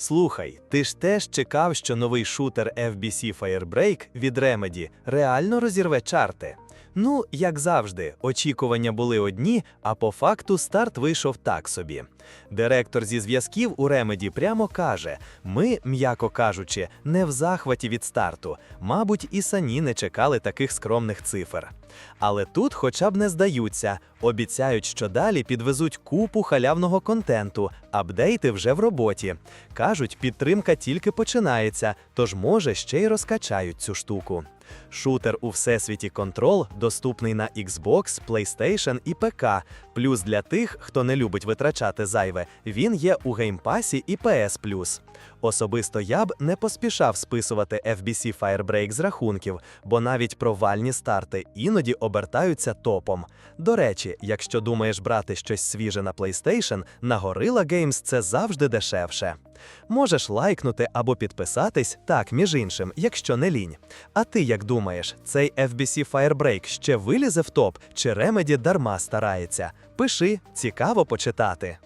Слухай, ти ж теж чекав, що новий шутер FBC Firebreak від Remedy реально розірве чарти. Ну, як завжди, очікування були одні, а по факту старт вийшов так собі. Директор зі зв'язків у Remedy прямо каже: ми, м'яко кажучи, не в захваті від старту. Мабуть, і самі не чекали таких скромних цифр. Але тут хоча б не здаються, обіцяють, що далі підвезуть купу халявного контенту, апдейти вже в роботі. Кажуть, підтримка тільки починається, тож може ще й розкачають цю штуку. Шутер у всесвіті Control доступний на Xbox, PlayStation і ПК. Плюс для тих, хто не любить витрачати зайве, він є у геймпасі і PS+. Особисто я б не поспішав списувати FBC Firebreak з рахунків, бо навіть провальні старти іноді обертаються топом. До речі, якщо думаєш брати щось свіже на PlayStation, на Gorilla Games це завжди дешевше. Можеш лайкнути або підписатись, так, між іншим, якщо не лінь. А ти як думаєш, цей FBC Firebreak ще вилізе в топ, чи Remedy дарма старається? Пиши, цікаво почитати.